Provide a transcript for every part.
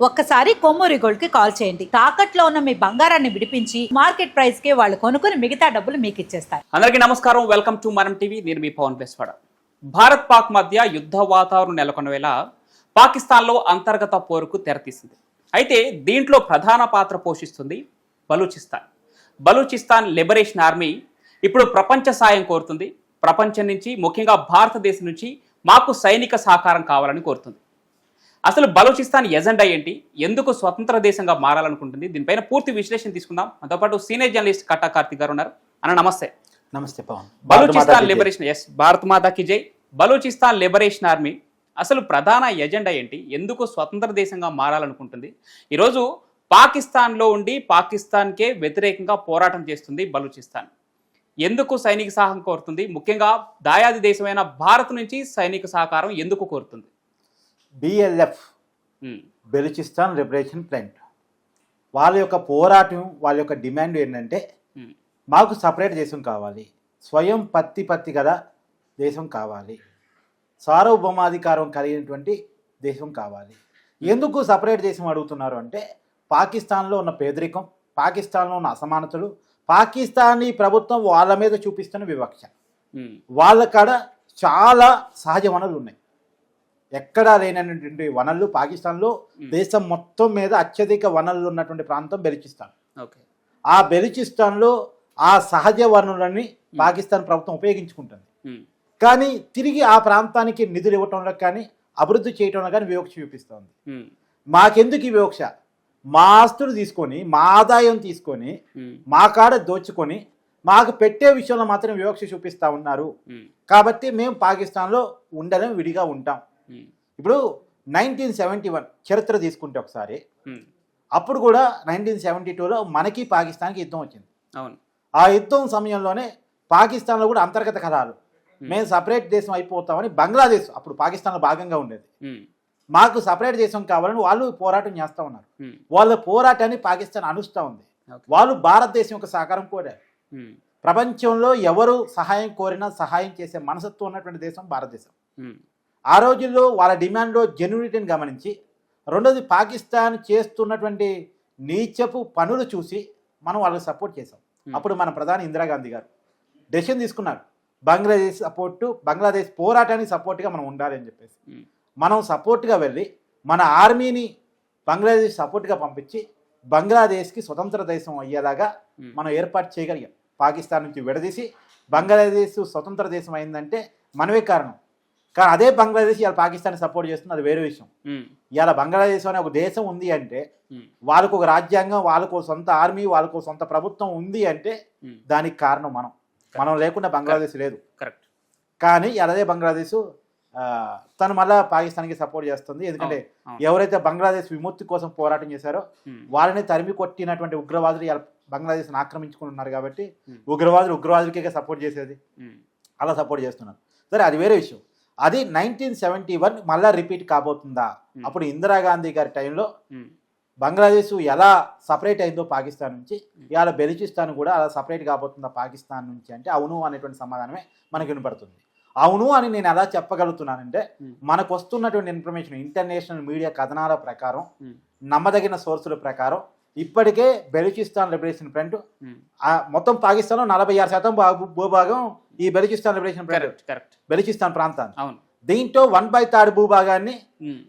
ఒక్కసారి కొమ్మూరి గోల్డ్కి కాల్ చేయండి. తాకట్లో ఉన్న మీ బంగారాన్ని విడిపించి మార్కెట్ ప్రైస్కి వాళ్ళు కొనుక్కుని మిగతా డబ్బులు మీకు ఇచ్చేస్తారు. అందరికీ నమస్కారం. Welcome to Manam TV. నేను మీ పవన్ బెస్వాడ. భారత్ పాక్ మధ్య యుద్ధ వాతావరణం నెలకొన్న వేళ పాకిస్తాన్లో అంతర్గత పోరుకు తెరతీసింది అయితే దీంట్లో ప్రధాన పాత్ర పోషిస్తుంది బలూచిస్తాన్. బలూచిస్తాన్ లిబరేషన్ ఆర్మీ ఇప్పుడు ప్రపంచ సాయం కోరుతుంది. ప్రపంచం నుంచి ముఖ్యంగా భారతదేశం నుంచి మాకు సైనిక సహకారం కావాలని కోరుతుంది. అసలు బలూచిస్తాన్ ఎజెండా ఏంటి? ఎందుకు స్వతంత్ర దేశంగా మారాలనుకుంటుంది? దీనిపైన పూర్తి విశ్లేషణ తీసుకుందాం. మనతో పాటు సీనియర్ జర్నలిస్ట్ కట్టా కార్తిక్ గారు ఉన్నారు. అన్న నమస్తే. నమస్తే పవన్. బలూచిస్తాన్ లిబరేషన్ ఎస్ భారత్ మాతాకి జై. బలూచిస్తాన్ లిబరేషన్ ఆర్మీ అసలు ప్రధాన ఎజెండా ఏంటి? ఎందుకు స్వతంత్ర దేశంగా మారాలనుకుంటుంది? ఈరోజు పాకిస్తాన్లో ఉండి పాకిస్తాన్కే వ్యతిరేకంగా పోరాటం చేస్తుంది బలూచిస్తాన్. ఎందుకు సైనిక సహాయం కోరుతుంది? ముఖ్యంగా దాయాది దేశమైన భారత్ నుంచి సైనిక సహకారం ఎందుకు కోరుతుంది? బిఎల్ఎఫ్ బెలుచిస్తాన్ లిబరేషన్ ఫ్రంట్ వాళ్ళ యొక్క పోరాటం వాళ్ళ యొక్క డిమాండ్ ఏంటంటే ఉమ్, మాకు సపరేట్ దేశం కావాలి. స్వయం పత్తి పత్తి గల దేశం కావాలి. సార్వభౌమాధికారం కలిగినటువంటి దేశం కావాలి. ఎందుకు సపరేట్ దేశం అడుగుతున్నారు అంటే పాకిస్తాన్లో ఉన్న పేదరికం పాకిస్తాన్లో ఉన్న అసమానతలు పాకిస్తానీ ప్రభుత్వం వాళ్ళ మీద చూపిస్తున్న వివక్ష. ఉమ్, వాళ్ళ కాడ చాలా సహజ వనరులు ఉన్నాయి. ఎక్కడా లేనటువంటి వనరులు పాకిస్తాన్లో దేశం మొత్తం మీద అత్యధిక వనరులు ఉన్నటువంటి ప్రాంతం బెలుచిస్తాన్. ఆ బెలుచిస్తాన్లో ఆ సహజ వనరులని పాకిస్తాన్ ప్రభుత్వం ఉపయోగించుకుంటుంది. కానీ తిరిగి ఆ ప్రాంతానికి నిధులు ఇవ్వటంలో కానీ అభివృద్ధి చేయటంలో కానీ వివక్ష చూపిస్తోంది. మాకెందుకు ఈ వివక్ష? మా ఆస్తులు తీసుకొని మా ఆదాయం తీసుకొని మా కాడ దోచుకొని మాకు పెట్టే విషయంలో మాత్రం వివక్ష చూపిస్తూ ఉన్నారు. కాబట్టి మేము పాకిస్తాన్లో ఉండలేం విడిగా ఉంటాం. ఇప్పుడు నైన్టీన్ సెవెంటీ వన్ చరిత్ర తీసుకుంటే ఒకసారి ఉమ్, అప్పుడు కూడా నైన్టీన్ సెవెంటీ టూలో మనకి పాకిస్తాన్కి యుద్ధం వచ్చింది. అవును. ఆ యుద్ధం సమయంలోనే పాకిస్తాన్లో కూడా అంతర్గత కథాలు మేము సపరేట్ దేశం అయిపోతామని బంగ్లాదేశ్ అప్పుడు పాకిస్తాన్లో భాగంగా ఉండేది. మాకు సపరేట్ దేశం కావాలని వాళ్ళు పోరాటం చేస్తూ ఉన్నారు. వాళ్ళ పోరాటాన్ని పాకిస్తాన్ అనుస్తూ ఉంది. వాళ్ళు భారతదేశం యొక్క సహకారం కోరారు. ప్రపంచంలో ఎవరు సహాయం కోరినా సహాయం చేసే మనసత్వం ఉన్నటువంటి దేశం భారతదేశం. ఆ రోజుల్లో వాళ్ళ డిమాండ్లో జెన్యునిటీని గమనించి రెండోది పాకిస్తాన్ చేస్తున్నటువంటి నీచపు పనులు చూసి మనం వాళ్ళకి సపోర్ట్ చేసాం. అప్పుడు మన ప్రధాని ఇందిరాగాంధీ గారు డెసిషన్ తీసుకున్నారు. బంగ్లాదేశ్ సపోర్టు బంగ్లాదేశ్ పోరాటానికి సపోర్ట్గా మనం ఉండాలి అని చెప్పేసి. మనం సపోర్ట్గా వెళ్ళి మన ఆర్మీని బంగ్లాదేశ్ సపోర్ట్గా పంపించి బంగ్లాదేశ్కి స్వతంత్ర దేశం అయ్యేలాగా మనం ఏర్పాటు చేయగలిగాం. పాకిస్తాన్ నుంచి విడదీసి బంగ్లాదేశ్ స్వతంత్ర దేశం అయిందంటే మనమే కారణం. కానీ అదే బంగ్లాదేశ్ ఇవాళ పాకిస్తాన్ సపోర్ట్ చేస్తుంది అది వేరే విషయం. ఇవాళ బంగ్లాదేశ్ అనే ఒక దేశం ఉంది అంటే వాళ్ళకు ఒక రాజ్యాంగం వాళ్ళకు సొంత ఆర్మీ వాళ్ళకు సొంత ప్రభుత్వం ఉంది అంటే దానికి కారణం మనం. మనం లేకుండా బంగ్లాదేశ్ లేదు. కరెక్ట్ కానీ అదే బంగ్లాదేశ్ తను మళ్ళా పాకిస్తాన్కి సపోర్ట్ చేస్తుంది. ఎందుకంటే. ఎవరైతే బంగ్లాదేశ్ విముక్తి కోసం పోరాటం చేశారో వాళ్ళని తరిమి కొట్టినటువంటి ఉగ్రవాదులు ఆక్రమించుకుని ఉన్నారు కాబట్టి. ఉగ్రవాదులు ఉగ్రవాదులకే సపోర్ట్ చేసేది. అలా సపోర్ట్ చేస్తున్నారు. సరే అది వేరే విషయం. అది నైన్టీన్ సెవెంటీ వన్ మళ్ళా రిపీట్ కాబోతుందా. అప్పుడు ఇందిరాగాంధీ గారి టైంలో బంగ్లాదేశ్ ఎలా సపరేట్ అయిందో పాకిస్తాన్ నుంచి ఇవాళ బెలుచిస్తాన్ కూడా అలా సపరేట్ కాబోతుందా పాకిస్తాన్ నుంచి అంటే అవును అనేటువంటి సమాధానమే మనకు వినపడుతుంది. అవును అని నేను ఎలా చెప్పగలుగుతున్నానంటే మనకు వస్తున్నటువంటి ఇన్ఫర్మేషన్ ఇంటర్నేషనల్ మీడియా కథనాల ప్రకారం నమ్మదగిన సోర్సుల ప్రకారం ఇప్పటికే బెలూచిస్తాన్ లిబరేషన్ ఫ్రంట్ మొత్తం పాకిస్తాన్లో నలభై ఆరు శాతం భూభాగం ఈ Balochistan liberation correct correct Balochistan ప్రాంతాన్ని. అవును. దీంట్లో వన్ బై థర్డ్ భూభాగాన్ని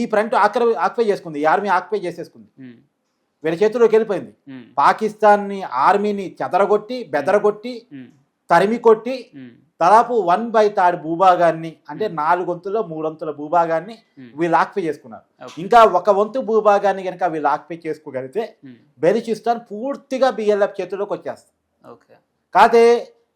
ఈ ఫ్రంట్ ఆక్ర ఆక్యుపై చేసుకుంది. ఈ ఆర్మీ ఆక్యుపై చేసేసుకుంది. వీళ్ళ చేతిలోకి వెళ్ళిపోయింది. పాకిస్తాన్ని ఆర్మీని చెదరగొట్టి బెదరగొట్టి తరిమి కొట్టి దాదాపు వన్ బై థర్డ్ భూభాగాన్ని అంటే నాలుగొంతులో మూడొంతుల భూభాగాన్ని వీళ్ళు ఆక్యుపై చేసుకున్నారు. ఇంకా ఒక వంతు భూభాగాన్ని కనుక వీళ్ళు ఆక్యుపై చేసుకోగలిగితే బెలుచిస్తాన్ పూర్తిగా బిఎల్ఎఫ్ చేతుల్లోకి వచ్చేస్తుంది. కాదే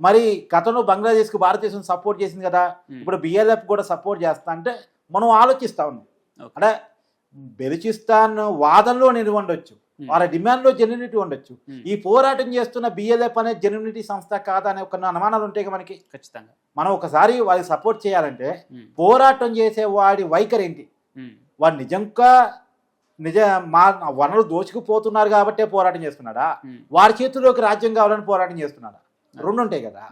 మరి గతంలో బంగ్లాదేశ్కి భారతదేశం సపోర్ట్ చేసింది కదా ఇప్పుడు బిఎల్ఎఫ్ కూడా సపోర్ట్ చేస్తా అంటే మనం ఆలోచిస్తా ఉన్నాం. అంటే బెలుచిస్తాన్ వాదనలో నిలువ ఉండొచ్చు వాళ్ళ డిమాండ్లో జెన్యునిటీ ఉండొచ్చు. ఈ పోరాటం చేస్తున్న బిఎల్ఎఫ్ అనే జెన్యునిటీ సంస్థ కాదా అనే ఒక అనుమానాలు ఉంటాయి మనకి. ఖచ్చితంగా. మనం ఒకసారి వాళ్ళకి సపోర్ట్ చేయాలంటే పోరాటం చేసే వాడి వైఖరి ఏంటి? వాడు నిజంగా నిజ మా వనరులు దోచుకుపోతున్నారు కాబట్టే పోరాటం చేస్తున్నాడా? వారి చేతిలోకి రాజ్యం కావాలని పోరాటం చేస్తున్నాడా? రెండు ఉంటాయి కదా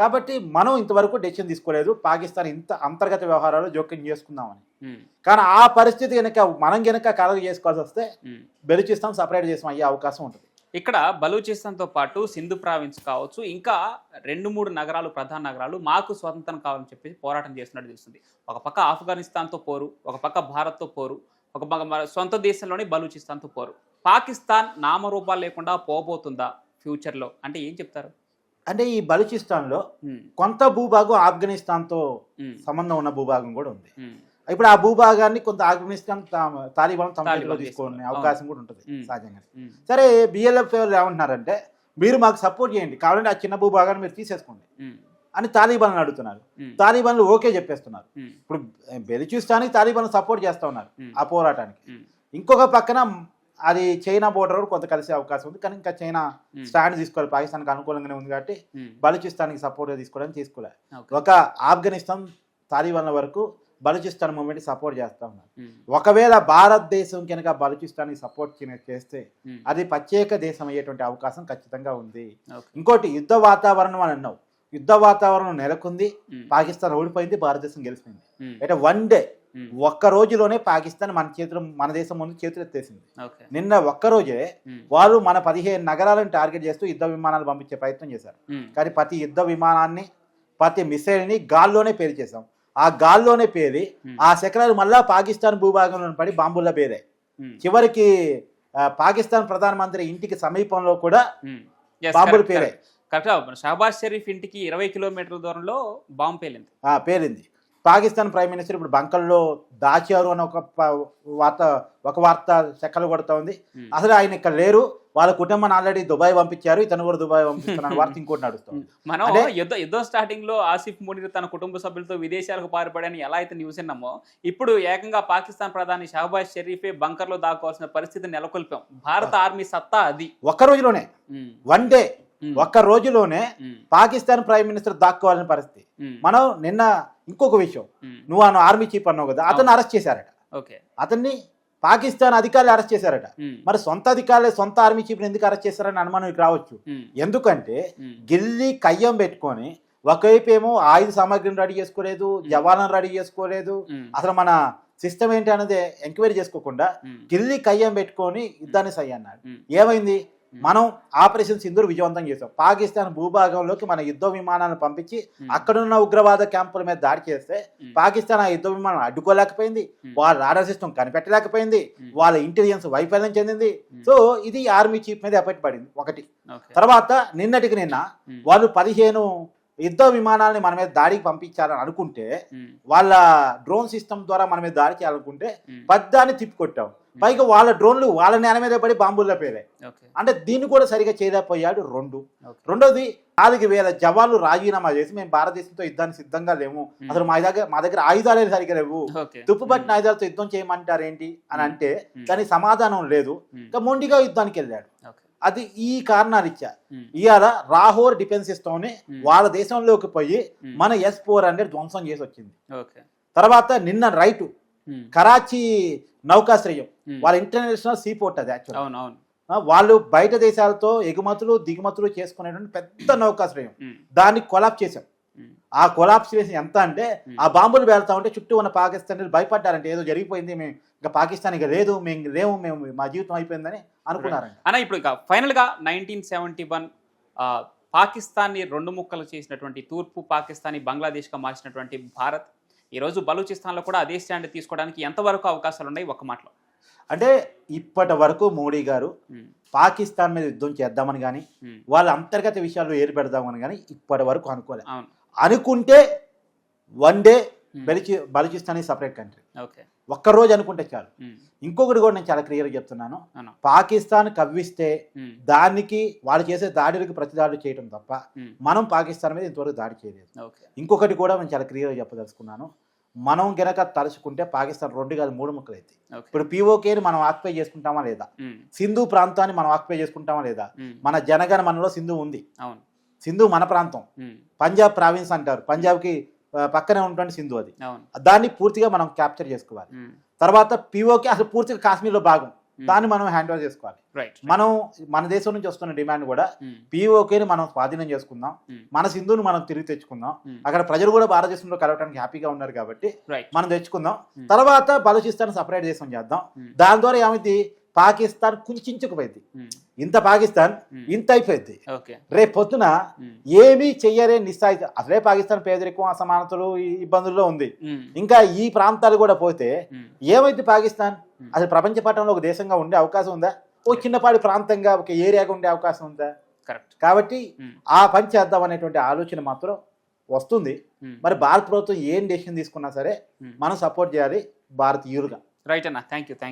కాబట్టి మనం ఇంతవరకు డెసిషన్ తీసుకోలేదు. పాకిస్తాన్ ఇంత అంతర్గత వ్యవహారాలు జోక్యం చేసుకుందామని. కానీ ఆ పరిస్థితి కనుక మనం కనుక కలగ చేసుకోవాల్సి వస్తే. బెలుచిస్తాం సపరేట్ చేసాం అయ్యే అవకాశం ఉంటుంది. ఇక్కడ బలూచిస్తాన్తో పాటు సింధు ప్రావిన్స్ కావచ్చు ఇంకా రెండు మూడు నగరాలు ప్రధాన నగరాలు మాకు స్వతంత్రం కావాలని చెప్పి పోరాటం చేస్తున్నట్టు తెలుస్తుంది. ఒక పక్క ఆఫ్ఘనిస్తాన్తో పోరు ఒక పక్క భారత్తో పోరు ఒక పక్క మన సొంత దేశంలోనే బలూచిస్తాన్తో పోరు. పాకిస్తాన్ నామరూపాలు లేకుండా పోబోతుందా ఫ్యూచర్లో? అంటే ఏం చెప్తారు? అంటే ఈ బలూచిస్తాన్లో కొంత భూభాగం ఆఫ్ఘనిస్తాన్తో ఉమ్, సంబంధం ఉన్న భూభాగం కూడా ఉంది. ఇప్పుడు ఆ భూభాగాన్ని కొంత ఆఫ్ఘనిస్తాన్ తా- తాలిబాన్ తమ తాలిబాన్ చేతిలో తీసుకున్నారు. తీసుకునే అవకాశం కూడా ఉంటుంది. సహజంగా సరే బిఎల్ఎఫ్ ఏమంటున్నారంటే మీరు మాకు సపోర్ట్ చేయండి కావాలంటే ఆ చిన్న భూభాగాన్ని మీరు తీసేసుకోండి అని తాలిబాన్ అడుగుతున్నారు. తాలిబాన్లు ఓకే చెప్పేస్తున్నారు. ఇప్పుడు బెలిచిస్తానికి తాలిబాన్ సపోర్ట్ చేస్తా ఉన్నారు ఆ పోరాటానికి. ఇంకొక పక్కన అది చైనా బోర్డర్ కొంత కలిసే అవకాశం ఉంది. కానీ ఇంకా చైనా స్టాండ్ తీసుకోవాలి. పాకిస్తాన్కి అనుకూలంగానే ఉంది కాబట్టి బలూచిస్తాన్కి సపోర్ట్ తీసుకోవడానికి తీసుకోలేదు. ఒక ఆఫ్ఘనిస్తాన్ తాలిబాన్ల వరకు బలూచిస్తాన్ మూమెంట్ సపోర్ట్ చేస్తా ఉన్నారు. ఒకవేళ భారతదేశం కనుక బలూచిస్తాన్కి సపోర్ట్ చేస్తే అది ప్రత్యేక దేశం అయ్యేటువంటి అవకాశం ఖచ్చితంగా ఉంది. ఇంకోటి యుద్ధ వాతావరణం అని అన్నావు. యుద్ధ వాతావరణం నెలకొంది. పాకిస్తాన్ ఓడిపోయింది. భారతదేశం గెలిచింది. అంటే వన్ డే ఒక్క రోజులోనే పాకిస్తాన్ మన చేతులు మన దేశం ముందు చేతులు ఎత్తేసింది. నిన్న ఒక్క రోజే ఉమ్, వాళ్ళు మన పదిహేను నగరాలను టార్గెట్ చేస్తూ యుద్ధ విమానాలు పంపించే ప్రయత్నం చేశారు. ఉమ్, కానీ ప్రతి యుద్ధ విమానాన్ని ప్రతి మిసైల్ని గాల్లోనే పేరు చేశాం. ఆ గాల్లోనే పేరి ఆ శకలాలు మళ్ళా పాకిస్తాన్ భూభాగంలో పడి బాంబుల్లో పేరాయి ఉమ్, చివరికి పాకిస్తాన్ ప్రధానమంత్రి ఇంటికి సమీపంలో కూడా బాంబులు పేరాయి correct. కరెక్ట్. షహబాజ్ షరీఫ్ ఇంటికి ఇరవై కిలోమీటర్ల దూరంలో బాంబు పేలింది. ఆ, పేరింది పాకిస్తాన్ ప్రైమ్ మినిస్టర్ ఇప్పుడు బంకల్లో దాచారు అని ఒక వార్త ఒక వార్త చెక్కలు కొడుతా ఉంది. అసలు ఆయన ఇక్కడ లేరు. వాళ్ళ కుటుంబాన్ని ఆల్రెడీ దుబాయ్ పంపించారు. ఇతను కూడా దుబాయ్ పంపిస్తున్నారు వార్త ఇంకోటి నడుస్తుంది. మనం యుద్ధ యుద్ధం స్టార్టింగ్లో ఆసిఫ్ మునీర్ తన కుటుంబ సభ్యులతో విదేశాలకు పారిపడని ఎలా అయితే న్యూస్ విన్నామో ఇప్పుడు ఏకంగా పాకిస్తాన్ ప్రధాని షహబాజ్ షరీఫే బంకర్లో దాక్కోవాల్సిన పరిస్థితి నెలకొల్పాం. భారత ఆర్మీ సత్తా అది. ఒక్క రోజులోనే వన్ డే ఒక్క రోజులోనే పాకిస్తాన్ ప్రైమ్ మినిస్టర్ దాక్కోవాలని పరిస్థితి. మనం నిన్న ఇంకొక విషయం. నువ్వు అను ఆర్మీ చీఫ్ అన్నావు కదా అతన్ని అరెస్ట్ చేశారట. ఓకే. అతన్ని పాకిస్తాన్ అధికారులు అరెస్ట్ చేశారట. మరి సొంత అధికారులే సొంత ఆర్మీ చీఫ్ని ఎందుకు అరెస్ట్ చేశారని అనుమానం రావచ్చు. ఎందుకంటే గిల్లి కయ్యం పెట్టుకొని ఒకవైపు ఏమో ఆయుధ సామాగ్రిని రెడీ చేసుకోలేదు జవాలను రెడీ చేసుకోలేదు. అసలు మన సిస్టమ్ ఏంటి అనేది ఎంక్వైరీ చేసుకోకుండా గిల్లి కయ్యం పెట్టుకొని యుద్ధాన్ని సై అన్నాడు. ఏమైంది? మనం ఆపరేషన్ సింధూర్ విజయవంతం చేసాం పాకిస్తాన్ భూభాగంలోకి మన యుద్ధ విమానాలను పంపించి అక్కడున్న ఉగ్రవాద క్యాంపుల మీద దాడి చేస్తే పాకిస్తాన్ ఆ యుద్ధ విమానం అడ్డుకోలేకపోయింది. వాళ్ళ రాడార్ సిస్టమ్ కనిపెట్టలేకపోయింది. వాళ్ళ ఇంటెలిజెన్స్ వైఫల్యం చెందింది. సో ఇది ఆర్మీ చీఫ్ మీద ఎఫెక్ట్ పడింది ఒకటి. తర్వాత నిన్నటికి నిన్న వాళ్ళు పదిహేను యుద్ధ విమానాలని మన మీద దాడికి పంపించాలని అనుకుంటే వాళ్ళ డ్రోన్ సిస్టమ్ ద్వారా మన మీద దాడి చేయాలనుకుంటే పద్దాన్ని తిప్పికొట్టాం పైగా వాళ్ళ డ్రోన్లు వాళ్ళ నేల మీద పడి బాంబుల్లో పేరాయి అంటే దీన్ని కూడా సరిగా చేయలేకపోయాడు రెండు. రెండోది నాలుగు వేల జవాన్లు రాజీనామా చేసి మేము భారతదేశంతో యుద్ధానికి సిద్ధంగా లేము. అసలు మా దగ్గర మా దగ్గర ఆయుధాలే సరిగా లేవు. తుప్పుపట్టిన ఆయుధాలతో యుద్ధం చేయమంటారు ఏంటి అని అంటే కానీ సమాధానం లేదు. ఇంకా మొండిగా యుద్ధానికి వెళ్ళాడు. అది ఈ కారణాలు ఇచ్చా ఇవాళ రాహోర్ డిఫెన్స్ సిస్టమ్ని ఉమ్, వాళ్ళ దేశంలోకి పోయి మన ఎస్ ఫోర్ హండ్రెడ్ ధ్వంసం చేసి వచ్చింది తర్వాత నిన్న రైటు కరాచీ నౌకాశ్రయం. ఉమ్, వాళ్ళ ఇంటర్నేషనల్ సీ పోర్ట్ అది యాక్చువల్ వాళ్ళు బయట దేశాలతో ఎగుమతులు దిగుమతులు చేసుకునేటువంటి పెద్ద నౌకాశ్రయం. ఉమ్, దాన్ని కొలాప్ చేశాం. ఉమ్, ఆ కొలాప్స్ చేసి ఎంత అంటే. ఆ బాంబులు పేలుతా ఉంటే చుట్టూ ఉన్న పాకిస్తాన్ భయపడ్డారంటే ఏదో జరిగిపోయింది మేము ఇంకా పాకిస్తాన్ ఇక లేదు మేము లేవు మేము మా జీవితం అయిపోయిందని అనుకున్నారంట. అన్న ఇప్పుడు ఇక ఫైనల్గా నైన్టీన్ సెవెంటీ వన్ పాకిస్తాన్ని రెండు ముక్కలు చేసినటువంటి తూర్పు పాకిస్తాన్ని బంగ్లాదేశ్గా మార్చినటువంటి భారత్ ఈరోజు బలూచిస్తాన్లో కూడా అదే స్టాండ్ తీసుకోవడానికి ఎంతవరకు అవకాశాలు ఉన్నాయి ఒక మాటలో. అంటే ఇప్పటి వరకు మోడీ గారు పాకిస్తాన్ మీద యుద్ధం చేద్దామని కానీ వాళ్ళ అంతర్గత విషయాల్లో ఏరు పెడదామని కానీ ఇప్పటి వరకు అనుకోలేదు అనుకుంటే వన్ డే బలిచి బలూచిస్తాన్ సపరేట్ కంట్రీ. ఓకే. ఒక్కరోజు అనుకుంటే చాలు. ఇంకొకటి కూడా నేను చాలా క్లియర్గా చెప్తున్నాను. పాకిస్తాన్ కవ్విస్తే దానికి వాళ్ళు చేసే దాడులకు ప్రతిదాడులు చేయడం తప్ప మనం పాకిస్తాన్ మీద ఇంతవరకు దాడి చేయలేదు. ఇంకొకటి కూడా నేను చాలా క్లియర్గా చెప్పదలుచుకున్నాను. మనం గనక తలుచుకుంటే పాకిస్తాన్ రెండు కాదు మూడు ముక్కలు అయితే ఇప్పుడు పీఓకేని మనం ఆక్యుపై చేసుకుంటామా లేదా? సింధు ప్రాంతాన్ని మనం ఆక్యుపై చేసుకుంటామా లేదా? మన జనగణ మనలో సింధు ఉంది. సింధు మన ప్రాంతం. పంజాబ్ ప్రావిన్స్ అంటారు. పంజాబ్కి పక్కనే ఉన్నటువంటి సింధు అది. దాన్ని పూర్తిగా మనం క్యాప్చర్ చేసుకోవాలి. తర్వాత పీఓకే అసలు పూర్తిగా కాశ్మీర్లో భాగం. దాన్ని మనం హ్యాండ్ ఓవర్ చేసుకోవాలి రైట్ మనం మన దేశం నుంచి వస్తున్న డిమాండ్ కూడా Hmm. పీఓకేని మనం స్వాధీనం చేసుకుందాం Hmm. మన సింధుని మనం తిరిగి తెచ్చుకుందాం Hmm. అక్కడ ప్రజలు కూడా భారతదేశంలో కలవడానికి హ్యాపీగా ఉన్నారు కాబట్టి మనం తెచ్చుకుందాం Hmm. తర్వాత బలూచిస్తాన్ సపరేట్ దేశం చేద్దాం Hmm. దాని ద్వారా ఏమైంది పాకిస్తాన్ కుంచుకుపోయింది. ఇంత పాకిస్తాన్ Hmm. ఇంత అయిపోయింది. రేపు పొద్దున ఏమీ చెయ్యరే నిస్సాయిత అసలే పాకిస్తాన్ పేదరికం అసమానతలు ఇబ్బందుల్లో ఉంది. ఇంకా ఈ ప్రాంతాలు కూడా పోతే ఏమైంది పాకిస్తాన్? Hmm. అసలు ప్రపంచ పటంలో ఒక దేశంగా ఉండే అవకాశం ఉందా? ఓ చిన్నపాటి ప్రాంతంగా ఒక ఏరియాగా ఉండే అవకాశం ఉందా? కరెక్ట్ కాబట్టి ఆ పని చేద్దాం అనేటువంటి ఆలోచన మాత్రం వస్తుంది. మరి భారత ప్రభుత్వం ఏం డెసిషన్ తీసుకున్నా సరే మనం సపోర్ట్ చేయాలి భారతీయులుగా. రైట్ అన్న. Thank you thank